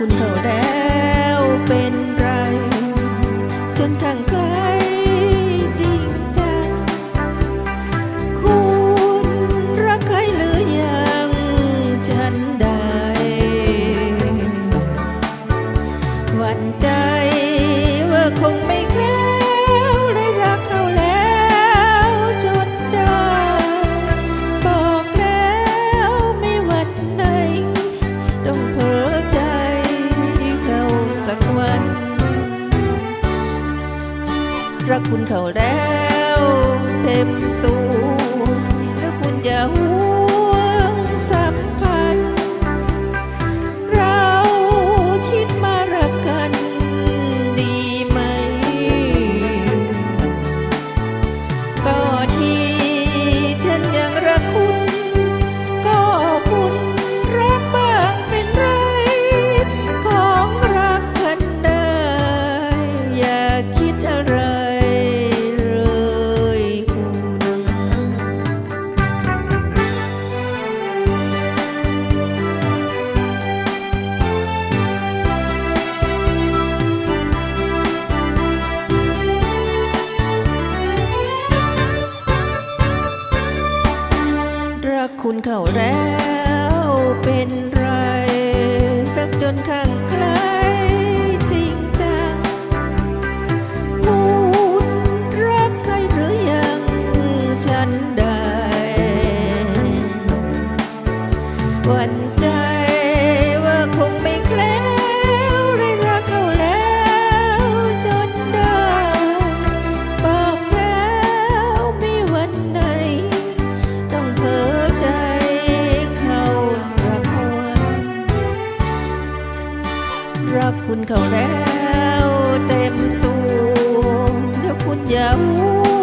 คุณเขาแล้วเป็นไร จนทางใกลจริงจัง คุณรักใครหรือยังฉันใดหวั่นใจว่าคงไม่ รักคุณเขาแล้ว เต็มสูงแล้วคุณจะหู กคุณเขาแล้วเป็นไร รักจนข้างใครจริงจังคุณรักใครหรือยังฉันได้ วัน คุณเขาแล้วเต็มสูงเดี๋ยวคุณอย่าห่